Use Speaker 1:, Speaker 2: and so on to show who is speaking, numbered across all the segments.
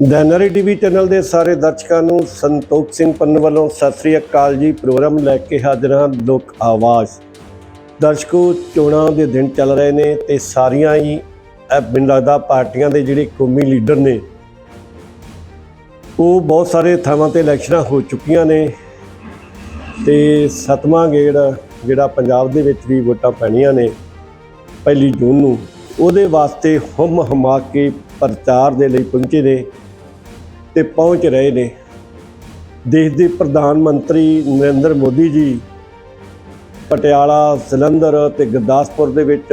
Speaker 1: ਦੈਨਰੀ TV channel ਦੇ ਸਾਰੇ ਦਰਸ਼ਕਾਂ ਨੂੰ ਸੰਤੋਖ ਸਿੰਘ ਪੰਨ ਵੱਲੋਂ ਸਤਿ ਸ੍ਰੀ ਅਕਾਲ ਜੀ। ਪ੍ਰੋਗਰਾਮ ਲੈ ਕੇ ਹਾਜ਼ਰ ਹਾਂ ਲੋਕ ਆਵਾਜ਼। ਦਰਸ਼ਕੋ, ਚੋਣਾਂ ਦੇ ਦਿਨ ਚੱਲ ਰਹੇ ਨੇ ਤੇ ਸਾਰੀਆਂ ਹੀ, ਇਹ ਮੈਨੂੰ ਲੱਗਦਾ ਪਾਰਟੀਆਂ ਦੇ ਜਿਹੜੇ ਕੌਮੀ ਲੀਡਰ ਨੇ, ਉਹ ਬਹੁਤ ਸਾਰੇ ਥਾਵਾਂ ਤੇ ਇਲੈਕਸ਼ਨਾਂ ਹੋ ਚੁੱਕੀਆਂ ਨੇ ਤੇ ਸਤਵਾਂ ਗੇੜ ਜਿਹੜਾ ਪੰਜਾਬ ਦੇ ਵਿੱਚ ਵੀ ਵੋਟਾਂ ਪੈਣੀਆਂ ਨੇ ਪਹਿਲੀ ਜੂਨ ਨੂੰ, ਉਹਦੇ ਵਾਸਤੇ ਹਮ ਹਮਾ ਕੇ ਪ੍ਰਚਾਰ ਦੇ ਲਈ ਪਹੁੰਚੇ ਨੇ। ਤੇ ਪਹੁੰਚ ਰਹੇ ਨੇ। ਦੇਸ਼ ਦੇ ਪ੍ਰਧਾਨ ਮੰਤਰੀ ਨਰਿੰਦਰ ਮੋਦੀ ਜੀ ਪਟਿਆਲਾ ਜਲੰਧਰ ਤੇ ਗੁਰਦਾਸਪੁਰ ਦੇ ਵਿੱਚ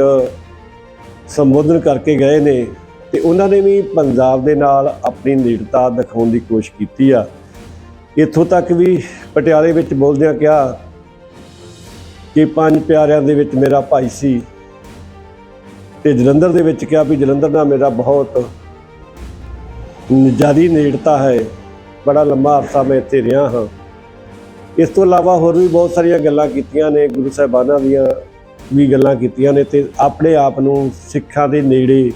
Speaker 1: ਸੰਬੋਧਨ ਕਰਕੇ ਗਏ ਨੇ ਤੇ ਉਹਨਾਂ ਨੇ ਵੀ ਪੰਜਾਬ ਦੇ ਨਾਲ ਆਪਣੀ ਨੇੜਤਾ ਦਿਖਾਉਣ ਦੀ ਕੋਸ਼ਿਸ਼ ਕੀਤੀ ਆ। ਇੱਥੋਂ ਤੱਕ ਵੀ ਪਟਿਆਲੇ ਵਿੱਚ ਬੋਲਦਿਆਂ ਕਿਹਾ ਕਿ ਪੰਜ ਪਿਆਰਿਆਂ ਦੇ ਵਿੱਚ ਮੇਰਾ ਭਾਈ ਸੀ ਤੇ ਜਲੰਧਰ ਦੇ ਵਿੱਚ ਕਿਹਾ ਵੀ ਜਲੰਧਰ ਨਾਲ ਮੇਰਾ ਬਹੁਤ ਜਿਆਦੀ ਨੇੜਤਾ ਹੈ, ਬੜਾ ਲੰਮਾ ਅਰਸਾ ਮੈਂ ਇੱਥੇ ਰਿਹਾ ਹਾਂ। ਇਸ ਤੋਂ ਇਲਾਵਾ ਹੋਰ ਵੀ ਬਹੁਤ ਸਾਰੀਆਂ ਗੱਲਾਂ ਕੀਤੀਆਂ ਨੇ, ਗੁਰੂ ਸਾਹਿਬਾਨਾਂ ਦੀਆਂ ਵੀ ਗੱਲਾਂ ਕੀਤੀਆਂ ਨੇ ਤੇ ਆਪਣੇ ਆਪ ਨੂੰ ਸਿੱਖਾਂ ਦੇ ਨੇੜੇ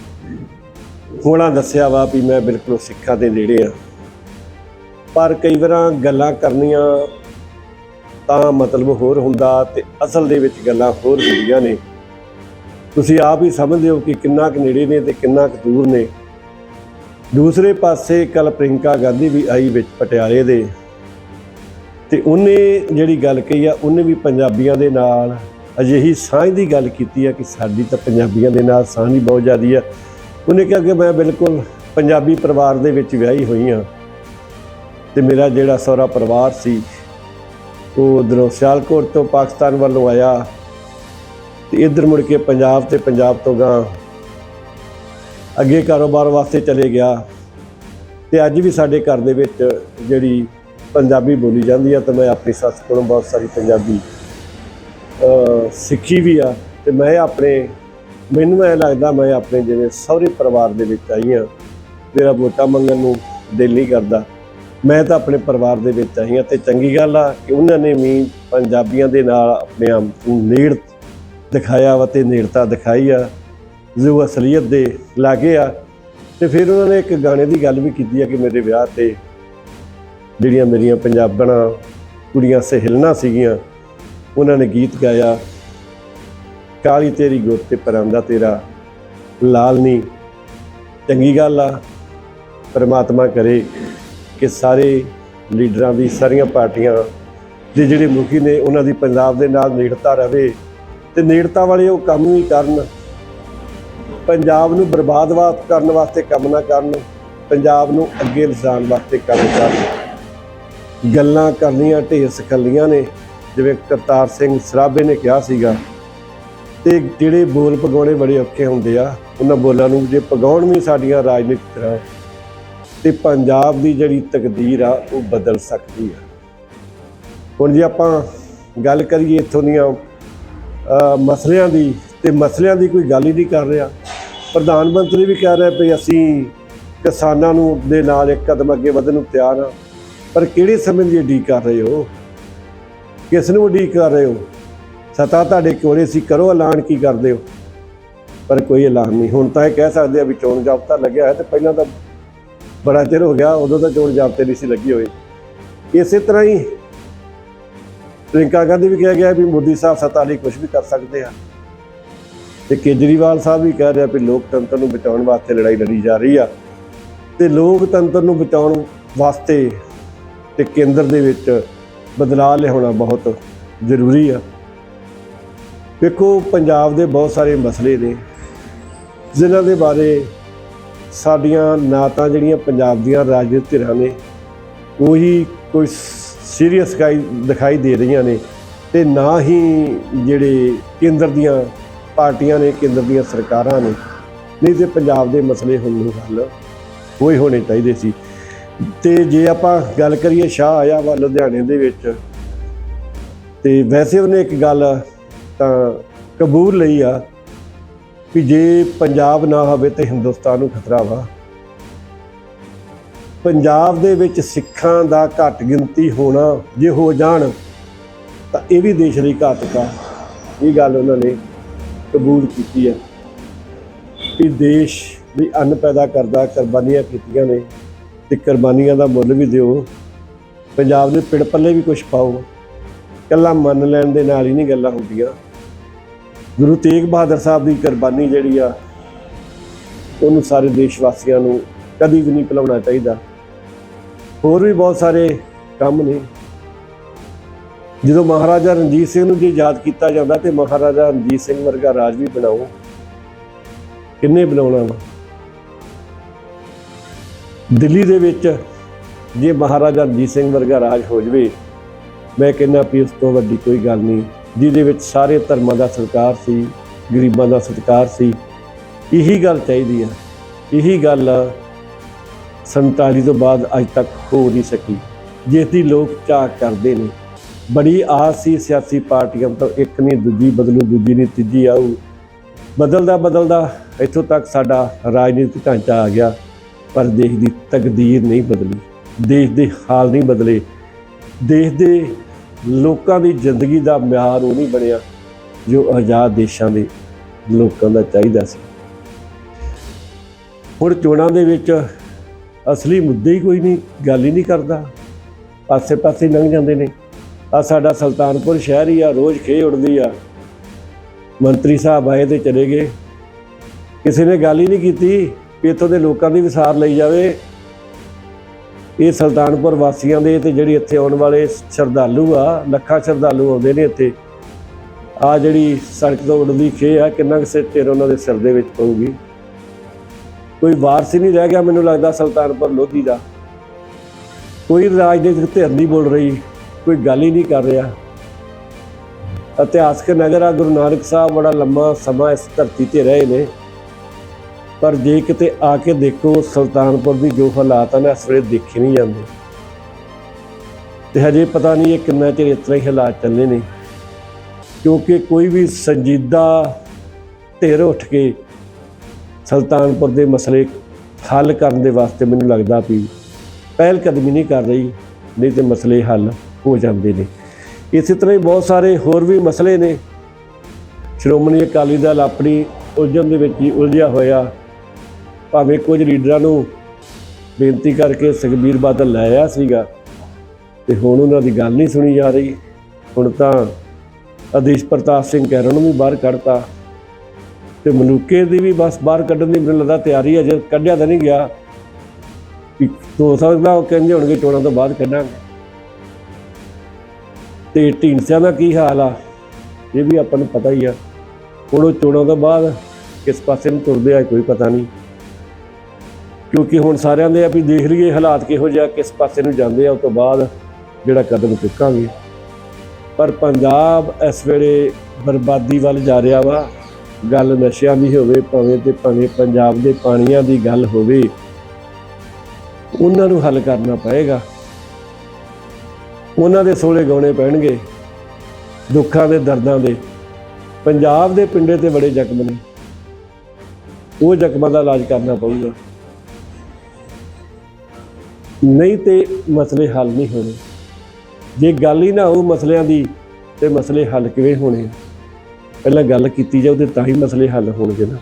Speaker 1: ਹੋਣਾ ਦੱਸਿਆ ਵਾ ਵੀ ਮੈਂ ਬਿਲਕੁਲ ਸਿੱਖਾਂ ਦੇ ਨੇੜੇ ਆ ਪਰ ਕਈ ਵਾਰਾਂ ਗੱਲਾਂ ਕਰਨੀਆਂ ਤਾਂ ਮਤਲਬ ਹੋਰ ਹੁੰਦਾ ਤੇ ਅਸਲ ਦੇ ਵਿੱਚ ਗੱਲਾਂ ਹੋਰ ਹੁੰਦੀਆਂ ਨੇ। ਤੁਸੀਂ ਆਪ ਹੀ ਸਮਝਦੇ ਹੋ ਕਿ ਕਿੰਨਾ ਕੁ ਨੇੜੇ ਨੇ ਤੇ ਕਿੰਨਾ ਕੁ ਦੂਰ ਨੇ। ਦੂਸਰੇ ਪਾਸੇ ਕੱਲ ਪ੍ਰਿੰਕਾ ਗਾਂਧੀ ਵੀ ਆਈ ਵਿੱਚ ਪਟਿਆਲੇ ਦੇ। ਤੇ ਉਹਨੇ ਜਿਹੜੀ ਗੱਲ ਕਹੀ ਆ, ਉਹਨੇ ਵੀ ਪੰਜਾਬੀਆਂ ਦੇ ਨਾਲ ਅਜਿਹੀ ਸਾਂਝ ਦੀ ਗੱਲ ਕੀਤੀ ਆ ਕਿ ਸਾਡੀ ਤਾਂ ਪੰਜਾਬੀਆਂ ਦੇ ਨਾਲ ਸਾਂਝ ਹੀ ਬਹੁਤ ਜ਼ਿਆਦੀ ਆ। ਉਹਨੇ ਕਿਹਾ ਕਿ ਮੈਂ ਬਿਲਕੁਲ ਪੰਜਾਬੀ ਪਰਿਵਾਰ ਦੇ ਵਿੱਚ ਵਿਆਹੀ ਹੋਈ ਆ ਤੇ ਮੇਰਾ ਜਿਹੜਾ ਸਹੁਰਾ ਪਰਿਵਾਰ ਸੀ, ਉਹ ਉਧਰੋਂ ਸਿਆਲਕੋਟ ਤੋਂ ਪਾਕਿਸਤਾਨ ਵੱਲੋਂ ਆਇਆ ਤੇ ਇੱਧਰ ਮੁੜ ਕੇ ਪੰਜਾਬ ਤੇ ਪੰਜਾਬ ਤੋਂ ਗਾਂ ਅੱਗੇ ਕਾਰੋਬਾਰ ਵਾਸਤੇ ਚਲੇ ਗਿਆ। ਤੇ ਅੱਜ ਵੀ ਸਾਡੇ ਘਰ ਦੇ ਵਿੱਚ ਜਿਹੜੀ ਪੰਜਾਬੀ ਬੋਲੀ ਜਾਂਦੀ ਆ, ਤੇ ਮੈਂ ਆਪਣੀ ਸੱਸ ਕੋਲੋਂ ਬਹੁਤ ਸਾਰੀ ਪੰਜਾਬੀ ਸਿੱਖੀ ਵੀ ਆ। ਤੇ ਮੈਂ ਆਪਣੇ, ਮੈਨੂੰ ਇਹ ਲੱਗਦਾ ਮੈਂ ਆਪਣੇ ਜਿਵੇਂ ਸਹੁਰੇ ਪਰਿਵਾਰ ਦੇ ਵਿੱਚ ਆਈ ਆ, ਮੇਰਾ ਵੋਟਾਂ ਮੰਗਣ ਨੂੰ ਦਿਲ ਨਹੀਂ ਕਰਦਾ। ਮੈਂ ਤਾਂ ਆਪਣੇ ਪਰਿਵਾਰ ਦੇ ਵਿੱਚ ਆਈ ਆ ਤੇ ਚੰਗੀ ਗੱਲ ਆ ਕਿ ਉਹਨਾਂ ਨੇ ਵੀ ਪੰਜਾਬੀਆਂ ਦੇ ਨਾਲ ਆਪਣੇ ਆਪ ਨੂੰ ਨੇੜ ਦਿਖਾਇਆ ਵਾ ਤੇ ਨੇੜਤਾ ਦਿਖਾਈ ਆ। ਜੋ ਅਸਲੀਅਤ ਦੇ ਲਾਗੇ ਆ। ਤੇ ਫਿਰ ਉਹਨਾਂ ਨੇ ਇੱਕ ਗਾਣੇ ਦੀ ਗੱਲ ਵੀ ਕੀਤੀ ਆ ਕਿ ਮੇਰੇ ਵਿਆਹ ਤੇ ਜਿਹੜੀਆਂ ਮੇਰੀਆਂ ਪੰਜਾਬਣਾਂ ਕੁੜੀਆਂ ਸਹਿਲਣਾ ਸੀਗੀਆਂ, ਉਹਨਾਂ ਨੇ ਗੀਤ ਗਾਇਆ, ਕਾਲੀ ਤੇਰੀ ਗੁੱਤ ਤੇ ਪਰਾਂਦਾ ਤੇਰਾ, ਲਾਲ ਨਹੀਂ ਚੰਗੀ ਗੱਲ ਆ, ਪਰਮਾਤਮਾ ਕਰੇ ਕਿ ਸਾਰੇ ਲੀਡਰਾਂ ਦੀ ਸਾਰੀਆਂ ਪਾਰਟੀਆਂ ਦੇ ਜਿਹੜੇ ਮੁਖੀ ਨੇ, ਉਹਨਾਂ ਦੀ ਪੰਜਾਬ ਦੇ ਨਾਲ ਨੇੜਤਾ ਰਹੇ ਤੇ ਨੇੜਤਾ ਵਾਲੇ ਉਹ ਕੰਮ ਵੀ ਕਰਨ ਪੰਜਾਬ ਨੂੰ ਬਰਬਾਦਵਾਦ ਕਰਨ ਵਾਸਤੇ ਕੰਮ ਨਾ ਕਰਨ, ਪੰਜਾਬ ਨੂੰ ਅੱਗੇ ਲਿਜਾਣ ਵਾਸਤੇ ਕੰਮ ਕਰਨ। ਗੱਲਾਂ ਕਰਨੀਆਂ ਢੇਰ ਸਖੱਲੀਆਂ ਨੇ, ਜਿਵੇਂ ਕਰਤਾਰ ਸਿੰਘ ਸਰਾਭੇ ਨੇ ਕਿਹਾ ਸੀਗਾ ਤੇ ਜਿਹੜੇ ਬੋਲ ਪਗਾਉਣੇ ਬੜੇ ਔਖੇ ਹੁੰਦੇ ਆ, ਉਹਨਾਂ ਬੋਲਾਂ ਨੂੰ ਜੇ ਪਗਾਉਣ ਵੀ ਸਾਡੀਆਂ ਰਾਜਨੀਤਿਕ ਤਰ੍ਹਾਂ ਤੇ ਪੰਜਾਬ ਦੀ ਜਿਹੜੀ ਤਕਦੀਰ ਆ, ਉਹ ਬਦਲ ਸਕਦੀ ਆ। ਹੁਣ ਜੇ ਆਪਾਂ ਗੱਲ ਕਰੀਏ ਇੱਥੋਂ ਦੀਆਂ ਮਸਲਿਆਂ ਦੀ, ਤੇ ਮਸਲਿਆਂ ਦੀ ਕੋਈ ਗੱਲ ਹੀ ਨਹੀਂ ਕਰ ਰਿਹਾ। ਪ੍ਰਧਾਨ ਮੰਤਰੀ ਵੀ ਕਹਿ ਰਿਹਾ ਵੀ ਅਸੀਂ ਕਿਸਾਨਾਂ ਨੂੰ ਦੇ ਨਾਲ ਇੱਕ ਕਦਮ ਅੱਗੇ ਵਧਣ ਨੂੰ ਤਿਆਰ ਹਾਂ। ਪਰ ਕਿਹੜੇ ਸਮੇਂ ਦੀ ਉਡੀਕ ਕਰ ਰਹੇ ਹੋ? ਕਿਸ ਨੂੰ ਉਡੀਕ ਕਰ ਰਹੇ ਹੋ? ਸਤਾ ਤੁਹਾਡੇ ਕੋਲੇ ਸੀ, ਕਰੋ ਐਲਾਨ ਕੀ ਕਰਦੇ ਹੋ? ਪਰ ਕੋਈ ਐਲਾਨ ਨਹੀਂ। ਹੁਣ ਤਾਂ ਇਹ ਕਹਿ ਸਕਦੇ ਆ ਵੀ ਚੋਣ ਜਾਬਤਾ ਲੱਗਿਆ ਹੈ ਤੇ ਪਹਿਲਾਂ ਤਾਂ ਬੜਾ ਚਿਰ ਹੋ ਗਿਆ, ਉਦੋਂ ਤਾਂ ਚੋਣ ਜਾਬਤੇ ਨਹੀਂ ਸੀ ਲੱਗੀ ਹੋਈ। ਇਸੇ ਤਰ੍ਹਾਂ ਹੀ ਪ੍ਰਿੰਕਾ ਗਾਂਧੀ ਵੀ ਕਿਹਾ ਗਿਆ ਵੀ ਮੋਦੀ ਸਾਹਿਬ ਸੱਤਾ ਲਈ ਕੁਝ ਵੀ ਕਰ ਸਕਦੇ ਆ। ਤੇ ਕੇਜਰੀਵਾਲ ਸਾਹਿਬ ਵੀ ਕਹਿ ਰਿਹਾ ਵੀ ਲੋਕਤੰਤਰ ਨੂੰ ਬਚਾਉਣ ਵਾਸਤੇ ਲੜਾਈ ਲੜੀ ਜਾ ਰਹੀ ਆ। ਤੇ ਲੋਕਤੰਤਰ ਨੂੰ ਬਚਾਉਣ ਵਾਸਤੇ ਤੇ ਕੇਂਦਰ ਦੇ ਵਿੱਚ ਬਦਲਾਅ ਲਿਆਉਣਾ ਬਹੁਤ ਜ਼ਰੂਰੀ ਆ। ਵੇਖੋ, ਪੰਜਾਬ ਦੇ ਬਹੁਤ ਸਾਰੇ ਮਸਲੇ ਨੇ, ਜਿਨ੍ਹਾਂ ਦੇ ਬਾਰੇ ਸਾਡੀਆਂ ਨਾ ਤਾਂ ਜਿਹੜੀਆਂ ਪੰਜਾਬ ਦੀਆਂ ਰਾਜਨੀਤਿਕ ਧਿਰਾਂ ਨੇ, ਉਹੀ ਕੋਈ ਸੀਰੀਅਸ ਦਿਖਾਈ ਦੇ ਰਹੀਆਂ ਨੇ ਤੇ ਨਾ ਹੀ ਜਿਹੜੇ ਕੇਂਦਰ ਦੀਆਂ ਪਾਰਟੀਆਂ ਨੇ, ਕੇਂਦਰ ਦੀਆਂ ਸਰਕਾਰਾਂ ਨੇ, ਨਹੀਂ ਤੇ ਪੰਜਾਬ ਦੇ ਮਸਲੇ ਹੁਣ ਨੂੰ ਹੱਲ ਹੋਏ ਹੋਣੇ ਚਾਹੀਦੇ ਸੀ। ਤੇ ਜੇ ਆਪਾਂ ਗੱਲ ਕਰੀਏ, ਸ਼ਾਹ ਆਇਆ ਵਾ ਲੁਧਿਆਣੇ ਦੇ ਵਿੱਚ, ਤੇ ਵੈਸੇ ਉਹਨੇ ਇੱਕ ਗੱਲ ਤਾਂ ਕਬੂਲ ਲਈ ਆ ਕਿ ਜੇ ਪੰਜਾਬ ਨਾ ਹੋਵੇ ਤੇ ਹਿੰਦੁਸਤਾਨ ਨੂੰ ਖਤਰਾ ਵਾ। ਪੰਜਾਬ ਦੇ ਵਿੱਚ ਸਿੱਖਾਂ ਦਾ ਘੱਟ ਗਿਣਤੀ ਹੋਣਾ ਜੇ ਹੋ ਜਾਣ, ਤਾਂ ਇਹ ਵੀ ਦੇਸ਼ ਲਈ ਘਾਤਕ ਆ। ਇਹ ਗੱਲ ਉਹਨਾਂ ਨੇ ਕਬੂਲ ਕੀਤੀ ਹੈ ਕਿ ਦੇਸ਼ ਵੀ ਅੰਨ ਪੈਦਾ ਕਰਦਾ, ਕੁਰਬਾਨੀਆਂ ਕੀਤੀਆਂ ਨੇ ਤੇ ਕੁਰਬਾਨੀਆਂ ਦਾ ਮੁੱਲ ਵੀ ਦਿਓ। ਪੰਜਾਬ ਦੇ ਪਿੜ ਪੱਲੇ ਵੀ ਕੁਝ ਪਾਓ। ਕੱਲਾ ਮੰਨ ਲੈਣ ਦੇ ਨਾਲ ਹੀ ਨਹੀਂ ਗੱਲਾਂ ਹੁੰਦੀਆਂ। ਗੁਰੂ ਤੇਗ ਬਹਾਦਰ ਸਾਹਿਬ ਦੀ ਕੁਰਬਾਨੀ ਜਿਹੜੀ ਆ, ਉਹਨੂੰ ਸਾਰੇ ਦੇਸ਼ ਵਾਸੀਆਂ ਨੂੰ ਕਦੀ ਵੀ ਨਹੀਂ ਭੁਲਾਉਣਾ ਚਾਹੀਦਾ। ਹੋਰ ਵੀ ਬਹੁਤ ਸਾਰੇ ਕੰਮ ਨੇ। ਜਦੋਂ ਮਹਾਰਾਜਾ ਰਣਜੀਤ ਸਿੰਘ ਨੂੰ ਜੇ ਯਾਦ ਕੀਤਾ ਜਾਂਦਾ ਤੇ ਮਹਾਰਾਜਾ ਰਣਜੀਤ ਸਿੰਘ ਵਰਗਾ ਰਾਜ ਵੀ ਬਣਾਓ। ਕਿੰਨੇ ਬਣਾਉਣਾ ਵਾ? ਦਿੱਲੀ ਦੇ ਵਿੱਚ ਜੇ ਮਹਾਰਾਜਾ ਰਣਜੀਤ ਸਿੰਘ ਵਰਗਾ ਰਾਜ ਹੋ ਜਵੇ, ਮੈਂ ਕਹਿੰਦਾ ਵੀ ਉਸ ਤੋਂ ਵੱਡੀ ਕੋਈ ਗੱਲ ਨਹੀਂ। ਜਿਹਦੇ ਵਿੱਚ ਸਾਰੇ ਧਰਮਾਂ ਦਾ ਸਤਿਕਾਰ ਸੀ, ਗਰੀਬਾਂ ਦਾ ਸਤਿਕਾਰ ਸੀ, ਇਹੀ ਗੱਲ ਚਾਹੀਦੀ ਆ। ਇਹੀ ਗੱਲ 47 ਤੋਂ ਬਾਅਦ ਅੱਜ ਤੱਕ ਹੋ ਨਹੀਂ ਸਕੀ। ਜਿਸ ਦੀ ਲੋਕ ਝਾਕ ਕਰਦੇ ਨੇ ਬੜੀ ਆਸ ਸੀ ਸਿਆਸੀ ਪਾਰਟੀਆਂ ਤੋਂ, ਇੱਕ ਨਹੀਂ, ਦੂਜੀ ਬਦਲੂ, ਦੂਜੀ ਨਹੀਂ, ਤੀਜੀ ਆਊ। ਬਦਲਦਾ ਬਦਲਦਾ ਇੱਥੋਂ ਤੱਕ ਸਾਡਾ ਰਾਜਨੀਤਿਕ ਢਾਂਚਾ ਆ ਗਿਆ, ਪਰ ਦੇਸ਼ ਦੀ ਤਕਦੀਰ ਨਹੀਂ ਬਦਲੀ, ਦੇਸ਼ ਦੇ ਹਾਲ ਨਹੀਂ ਬਦਲੇ। ਦੇਸ਼ ਦੇ ਲੋਕਾਂ ਦੀ ਜ਼ਿੰਦਗੀ ਦਾ ਮਿਆਰ ਉਹ ਨਹੀਂ ਬਣਿਆ, ਜੋ ਆਜ਼ਾਦ ਦੇਸ਼ਾਂ ਦੇ ਲੋਕਾਂ ਦਾ ਚਾਹੀਦਾ ਸੀ। ਹੁਣ ਚੋਣਾਂ ਦੇ ਵਿੱਚ ਅਸਲੀ ਮੁੱਦੇ ਹੀ ਕੋਈ ਨਹੀਂ, ਗੱਲ ਹੀ ਨਹੀਂ ਕਰਦਾ। ਪਾਸੇ ਪਾਸੇ ਲੰਘ ਜਾਂਦੇ ਨੇ। ਆ ਸਾਡਾ ਸੁਲਤਾਨਪੁਰ ਸ਼ਹਿਰ ਹੀ ਆ, ਰੋਜ਼ ਖੇ ਉੜਦੀ ਆ। ਮੰਤਰੀ ਸਾਹਿਬ ਆਏ ਤੇ ਚਲੇ ਗਏ। ਕਿਸੇ ਨੇ ਗੱਲ ਹੀ ਨਹੀਂ ਕੀਤੀ ਵੀ ਇੱਥੋਂ ਦੇ ਲੋਕਾਂ ਦੀ ਵਿਸਾਰ ਲਈ ਜਾਵੇ। ਇਹ ਸੁਲਤਾਨਪੁਰ ਵਾਸੀਆਂ ਦੇ ਤੇ ਜਿਹੜੀ ਇੱਥੇ ਆਉਣ ਵਾਲੇ ਸ਼ਰਧਾਲੂ ਆ, ਲੱਖਾਂ ਸ਼ਰਧਾਲੂ ਆਉਂਦੇ ਨੇ ਇੱਥੇ। ਆ ਜਿਹੜੀ ਸੜਕ ਤੋਂ ਉੱਡਦੀ ਖੇ ਆ, ਕਿੰਨਾ ਕੁ ਸਿਰ ਤੇਰ ਉਹਨਾਂ ਦੇ ਸਿਰ ਦੇ ਵਿੱਚ ਪਊਗੀ। ਕੋਈ ਵਾਰਸ ਹੀ ਨਹੀਂ ਰਹਿ ਗਿਆ, ਮੈਨੂੰ ਲੱਗਦਾ ਸੁਲਤਾਨਪੁਰ ਲੋਧੀ ਦਾ। ਕੋਈ ਰਾਜਨੀਤਿਕ ਧਿਰ ਨਹੀਂ ਬੋਲ ਰਹੀ। ਕੋਈ ਗੱਲ ਹੀ ਨਹੀਂ ਕਰ ਰਿਹਾ। ਇਤਿਹਾਸਕ ਨਗਰ ਆ, ਗੁਰੂ ਨਾਨਕ ਸਾਹਿਬ ਬੜਾ ਲੰਮਾ ਸਮਾਂ ਇਸ ਧਰਤੀ ਤੇ ਰਹੇ ਨੇ। ਪਰ ਜੇ ਕਿਤੇ ਆ ਕੇ ਦੇਖੋ, ਸੁਲਤਾਨਪੁਰ ਦੀ ਜੋ ਹਾਲਾਤ ਆ ਹਨ ਇਸ ਵੇਲੇ ਦੇਖੇ ਨਹੀਂ ਜਾਂਦੇ। ਤੇ ਹਜੇ ਪਤਾ ਨਹੀਂ ਇਹ ਕਿੰਨਾ ਚਿਰ ਇਸ ਤਰ੍ਹਾਂ ਹੀ ਹਾਲਾਤ ਚੱਲਣੇ ਨੇ। ਕਿਉਂਕਿ ਕੋਈ ਵੀ ਸੰਜੀਦਾ ਧਿਰ ਉੱਠ ਕੇ ਸੁਲਤਾਨਪੁਰ ਦੇ ਮਸਲੇ ਹੱਲ ਕਰਨ ਦੇ ਵਾਸਤੇ ਮੈਨੂੰ ਲੱਗਦਾ ਵੀ ਪਹਿਲ ਕਦਮੀ ਨਹੀਂ ਕਰ ਰਹੀ, ਨਹੀਂ ਤੇ ਮਸਲੇ ਹੱਲ। ਹੋ ਜਾਂਦੇ ਨੇ। ਇਸੇ ਤਰ੍ਹਾਂ ਹੀ ਬਹੁਤ ਸਾਰੇ ਹੋਰ ਵੀ ਮਸਲੇ ਨੇ। ਸ਼੍ਰੋਮਣੀ ਅਕਾਲੀ ਦਲ ਆਪਣੀ ਉਲਝਣ ਦੇ ਵਿੱਚ ਹੀ ਉਲਝਿਆ ਹੋਇਆ। ਭਾਵੇਂ ਕੁਝ ਲੀਡਰਾਂ ਨੂੰ ਬੇਨਤੀ ਕਰਕੇ ਸੁਖਬੀਰ ਬਾਦਲ ਲਾਇਆ ਸੀਗਾ, ਤੇ ਹੁਣ ਉਹਨਾਂ ਦੀ ਗੱਲ ਨਹੀਂ ਸੁਣੀ ਜਾ ਰਹੀ। ਹੁਣ ਤਾਂ ਆਦੇਸ਼ ਪ੍ਰਤਾਪ ਸਿੰਘ ਕਹਿਰੋਂ ਨੂੰ ਵੀ ਬਾਹਰ ਕੱਢਤਾ। ਤੇ ਮਲੂਕੇ ਦੀ ਵੀ ਬਸ ਬਾਹਰ ਕੱਢਣ ਦੀ ਮੈਨੂੰ ਲੱਗਦਾ ਤਿਆਰੀ ਹੈ ਜੇ ਕੱਢਿਆ ਤਾਂ ਨਹੀਂ ਗਿਆ। ਵੀ ਹੋ ਸਕਦਾ ਉਹ ਕਹਿੰਦੇ ਹੋਣਗੇ ਚੋਣਾਂ ਤੋਂ ਬਾਅਦ ਕੱਢਾਂਗੇ। ਤੇ ਢੀਂਡਸਿਆਂ ਦਾ ਕੀ ਹਾਲ ਆ? ਇਹ ਵੀ ਆਪਾਂ ਨੂੰ ਪਤਾ ਹੀ ਆ। ਹੁਣ ਉਹ ਚੋਣਾਂ ਤੋਂ ਬਾਅਦ ਕਿਸ ਪਾਸੇ ਨੂੰ ਤੁਰਦੇ ਆ ਕੋਈ ਪਤਾ ਨਹੀਂ। ਕਿਉਂਕਿ ਹੁਣ ਸਾਰਿਆਂ ਦੇ ਆ ਵੀ ਦੇਖ ਲਈਏ ਹਾਲਾਤ ਕਿਹੋ ਜਿਹਾ, ਕਿਸ ਪਾਸੇ ਨੂੰ ਜਾਂਦੇ ਆ ਉਸ ਤੋਂ ਬਾਅਦ ਜਿਹੜਾ ਕਦਮ ਚੁੱਕਾਂਗੇ। ਪਰ ਪੰਜਾਬ ਇਸ ਵੇਲੇ ਬਰਬਾਦੀ ਵੱਲ ਜਾ ਰਿਹਾ ਵਾ। ਗੱਲ ਨਸ਼ਿਆਂ ਦੀ ਹੋਵੇ, ਭਾਵੇਂ ਤੇ ਭਾਵੇਂ ਪੰਜਾਬ ਦੇ ਪਾਣੀਆਂ ਦੀ ਗੱਲ ਹੋਵੇ, ਉਹਨਾਂ ਨੂੰ ਹੱਲ ਕਰਨਾ ਪਏਗਾ। ਉਹਨਾਂ ਦੇ ਸੋਲੇ ਗਾਉਣੇ ਪੈਣਗੇ, ਦੁੱਖਾਂ ਦੇ, ਦਰਦਾਂ ਦੇ। ਪੰਜਾਬ ਦੇ ਪਿੰਡੇ ਤੇ ਬੜੇ ਜ਼ਖਮ ਨੇ। ਉਹ ਜ਼ਖਮਾਂ ਦਾ ਇਲਾਜ ਕਰਨਾ ਪਊਗਾ। ਨਹੀਂ ਤੇ ਮਸਲੇ ਹੱਲ ਨਹੀਂ ਹੋਣੇ। ਜੇ ਗੱਲ ਹੀ ਨਾ ਹੋ ਮਸਲਿਆਂ ਦੀ, ਤੇ ਮਸਲੇ ਹੱਲ ਕਿਵੇਂ ਹੋਣੇ? ਪਹਿਲਾਂ ਗੱਲ ਕੀਤੀ ਜਾਊ ਤੇ ਤਾਂ ਹੀ ਮਸਲੇ ਹੱਲ ਹੋਣਗੇ ਨਾ।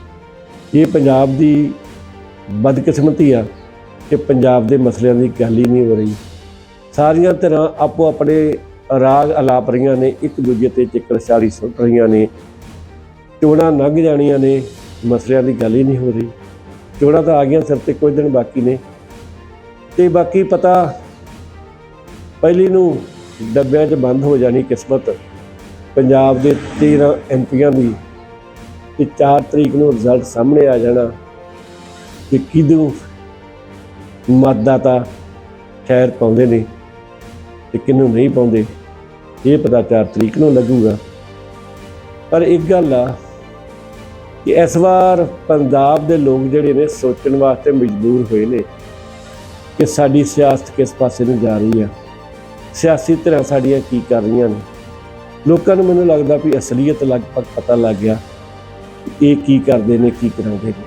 Speaker 1: ਇਹ ਪੰਜਾਬ ਦੀ ਬਦਕਿਸਮਤੀ ਆ ਕਿ ਪੰਜਾਬ ਦੇ ਮਸਲਿਆਂ ਦੀ ਗੱਲ ਹੀ ਨਹੀਂ ਹੋ ਰਹੀ। ਸਾਰੀਆਂ ਧਿਰਾਂ ਆਪੋ ਆਪਣੇ ਰਾਗ ਅਲਾਪ ਰਹੀਆਂ ਨੇ, ਇੱਕ ਦੂਜੇ ਤੇ ਚੱਕਰਸ਼ਾਲੀ ਸੁੱਟ ਰਹੀਆਂ ਨੇ। ਚੋਣਾਂ ਲੰਘ ਜਾਣੀਆਂ ਨੇ, ਮਸਲਿਆਂ ਦੀ ਗੱਲ ਹੀ ਨਹੀਂ ਹੋ ਰਹੀ। ਚੋਣਾਂ ਤਾਂ ਆ ਗਈਆਂ ਸਿਰ ਤੇ ਕੁਝ ਦਿਨ ਬਾਕੀ ਨੇ। ਤੇ ਬਾਕੀ ਪਤਾ ਪਹਿਲੀ ਨੂੰ ਡੱਬਿਆਂ 'ਚ ਬੰਦ ਹੋ ਜਾਣੀ ਕਿਸਮਤ। ਪੰਜਾਬ ਦੇ 13 ਐਮਪੀਆਂ ਦੀ ਤੇ 4 ਤਰੀਕ ਨੂੰ ਰਿਜ਼ਲਟ ਸਾਹਮਣੇ ਆ ਜਾਣਾ। ਕਿ ਕਿਦੋਂ ਮਤਦਾਤਾ ਖੈਰ ਪਾਉਂਦੇ ਨੇ। ਤੇ ਕਿਹਨੂੰ ਨਹੀਂ ਪਾਉਂਦੇ, ਇਹ ਪਤਾ 4 ਤਰੀਕ ਨੂੰ ਲੱਗੂਗਾ। ਪਰ ਇੱਕ ਗੱਲ ਆ ਕਿ ਇਸ ਵਾਰ ਪੰਜਾਬ ਦੇ ਲੋਕ ਜਿਹੜੇ ਨੇ ਸੋਚਣ ਵਾਸਤੇ ਮਜਬੂਰ ਹੋਏ ਨੇ ਕਿ ਸਾਡੀ ਸਿਆਸਤ ਕਿਸ ਪਾਸੇ ਨੂੰ ਜਾ ਰਹੀ ਆ। ਸਿਆਸੀ ਧਿਰਾਂ ਸਾਡੀਆਂ ਕੀ ਕਰ ਰਹੀਆਂ ਨੇ? ਲੋਕਾਂ ਨੂੰ ਮੈਨੂੰ ਲੱਗਦਾ ਵੀ ਅਸਲੀਅਤ ਲਗਭਗ ਪਤਾ ਲੱਗ ਗਿਆ ਇਹ ਕੀ ਕਰਦੇ ਨੇ, ਕੀ ਕਰਾਉਂਦੇ ਨੇ।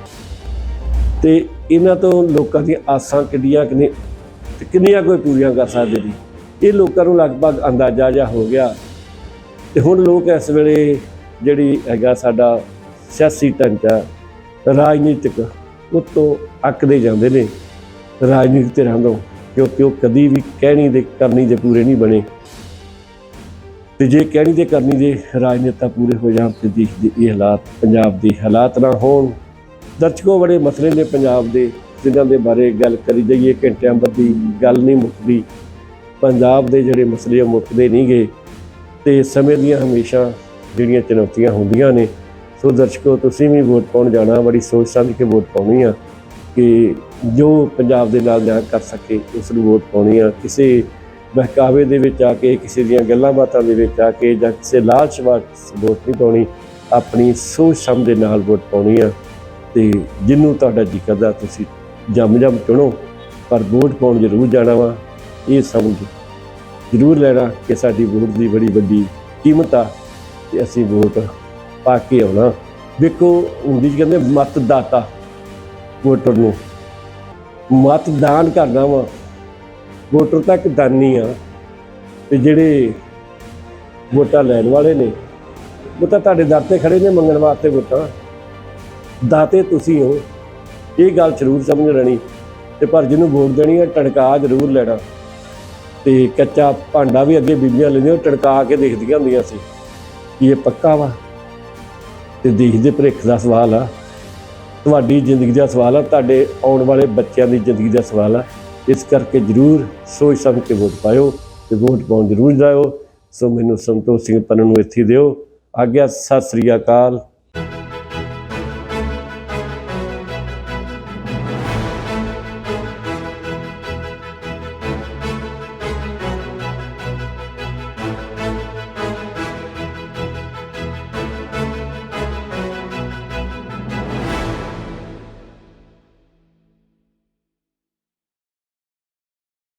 Speaker 1: ਤੇ ਇਹਨਾਂ ਤੋਂ ਲੋਕਾਂ ਦੀਆਂ ਆਸਾਂ ਕਿੰਨੀਆਂ ਕਿੰਨੇ ਕਿੰਨੀਆਂ ਕੋਈ ਪੂਰੀਆਂ ਕਰ ਸਕਦੇ ਨੇ? ਇਹ ਲੋਕਾਂ ਨੂੰ ਲਗਭਗ ਅੰਦਾਜ਼ਾ ਜਿਹਾ ਹੋ ਗਿਆ। ਤੇ ਹੁਣ ਲੋਕ ਇਸ ਵੇਲੇ ਜਿਹੜੀ ਹੈਗਾ ਸਾਡਾ ਸਿਆਸੀ ਢਾਂਚਾ ਰਾਜਨੀਤਿਕ ਉਤੋਂ ਅੱਕਦੇ ਜਾਂਦੇ ਨੇ। ਰਾਜਨੀਤਿਕ ਧਿਰਾਂ ਤੋਂ, ਕਿਉਂਕਿ ਉਹ ਕਦੀ ਵੀ ਕਹਿਣੀ ਦੇ ਕਰਨੀ ਦੇ ਪੂਰੇ ਨਹੀਂ ਬਣੇ। ਤੇ ਜੇ ਕਹਿਣੀ ਦੇ ਕਰਨੀ ਦੇ ਰਾਜਨੇਤਾ ਪੂਰੇ ਹੋ ਜਾਣ ਤੇ ਦੇਸ਼ ਦੇ ਇਹ ਹਾਲਾਤ, ਪੰਜਾਬ ਦੇ ਹਾਲਾਤ ਨਾ ਹੋਣ। ਦਰਸ਼ਕੋ ਬੜੇ ਮਸਲੇ ਨੇ ਪੰਜਾਬ ਦੇ, ਜਿਨ੍ਹਾਂ ਦੇ ਬਾਰੇ ਗੱਲ ਕਰੀ ਜਾਈਏ, ਘੰਟਿਆਂ ਬੱਧੀ ਗੱਲ ਨਹੀਂ ਮੁੱਕਦੀ। ਪੰਜਾਬ ਦੇ ਜਿਹੜੇ ਮਸਲੇ ਆ ਮੁੱਕਦੇ ਨਹੀਂ ਗਏ। ਤੇ ਸਮੇਂ ਦੀਆਂ ਹਮੇਸ਼ਾ ਜਿਹੜੀਆਂ ਚੁਣੌਤੀਆਂ ਹੁੰਦੀਆਂ ਨੇ, ਸੋ ਦਰਸ਼ਕੋ, ਤੁਸੀਂ ਵੀ ਵੋਟ ਪਾਉਣ ਜਾਣਾ, ਬੜੀ ਸੋਚ ਸਮਝ ਕੇ ਵੋਟ ਪਾਉਣੀ ਆ ਕਿ ਜੋ ਪੰਜਾਬ ਦੇ ਨਾਲ ਨਿਆਂ ਕਰ ਸਕੇ ਉਸ ਨੂੰ ਵੋਟ ਪਾਉਣੀ ਆ। ਕਿਸੇ ਬਹਿਕਾਵੇ ਦੇ ਵਿੱਚ ਆ ਕੇ, ਕਿਸੇ ਦੀਆਂ ਗੱਲਾਂ ਬਾਤਾਂ ਦੇ ਵਿੱਚ ਆ ਕੇ, ਜਾਂ ਕਿਸੇ ਲਾਲਚ ਵਾਸ ਵੋਟ ਨਹੀਂ ਪਾਉਣੀ, ਆਪਣੀ ਸੋਚ ਸਮਝ ਦੇ ਨਾਲ ਵੋਟ ਪਾਉਣੀ ਆ। ਤੇ ਜਿਹਨੂੰ ਤੁਹਾਡਾ ਜੀ ਕਰਦਾ, ਤੁਸੀਂ ਜੰਮ ਜੰਮ ਚੁਣੋ, ਪਰ ਵੋਟ ਪਾਉਣ ਜ਼ਰੂਰ ਜਾਣਾ ਵਾ। ਇਹ ਸਮਝ ਜ਼ਰੂਰ ਲੈਣਾ ਕਿ ਸਾਡੀ ਵੋਟ ਦੀ ਬੜੀ ਵੱਡੀ ਕੀਮਤ ਆ ਤੇ ਅਸੀਂ ਵੋਟ ਪਾ ਕੇ ਆਉਣਾ। ਦੇਖੋ ਹੁੰਦੀ ਕਹਿੰਦੇ ਮਤਦਾਤਾ ਵੋਟਰ ਨੂੰ। ਮਤਦਾਨ ਕਰਨਾ ਵਾ। ਵੋਟਰ ਤੱਕ ਦਾਨੀ ਆ ਤੇ ਜਿਹੜੇ ਵੋਟਾਂ ਲੈਣ ਵਾਲੇ ਨੇ, ਉਹ ਤਾਂ ਤੁਹਾਡੇ ਦਰ ਤੇ ਖੜੇ ਨੇ ਮੰਗਣ ਵਾਸਤੇ ਵੋਟਾਂ। ਦਾਤੇ ਤੁਸੀਂ ਹੋ, ਇਹ ਗੱਲ ਜ਼ਰੂਰ ਸਮਝ ਲੈਣੀ ਤੇ ਪਰ ਜਿਹਨੂੰ ਵੋਟ ਦੇਣੀ ਹੈ ਟੜਕਾ ਜ਼ਰੂਰ ਲੈਣਾ। ਤੇ ਕੱਚਾ ਭਾਂਡਾ ਵੀ ਅੱਗੇ ਬੀਬੀਆਂ ਲੈਂਦੀਆਂ ਟੜਕਾ ਕੇ ਦੇਖਦੀਆਂ ਹੁੰਦੀਆਂ ਸੀ ਕਿ ਇਹ ਪੱਕਾ ਵਾ। ਤੇ ਦੇਖਦੇ ਭਵਿੱਖ ਦਾ ਸਵਾਲ ਆ, ਤੁਹਾਡੀ ਜ਼ਿੰਦਗੀ ਦਾ ਸਵਾਲ ਆ, ਤੁਹਾਡੇ ਆਉਣ ਵਾਲੇ ਬੱਚਿਆਂ ਦੀ ਜ਼ਿੰਦਗੀ ਦਾ ਸਵਾਲ ਆ। ਇਸ ਕਰਕੇ ਜਰੂਰ ਸੋਚ ਸਮਝ ਕੇ ਵੋਟ ਪਾਇਓ ਤੇ ਵੋਟ ਪਾਉਣ ਜਰੂਰ ਜਾਇਓ। ਸੋ ਮੈਨੂੰ ਸੰਤੋਖ ਸਿੰਘ ਪੰਨ ਨੂੰ ਇੱਥੇ ਦਿਓ। ਆਗਿਆ, ਸਤਿ ਸ੍ਰੀ ਅਕਾਲ।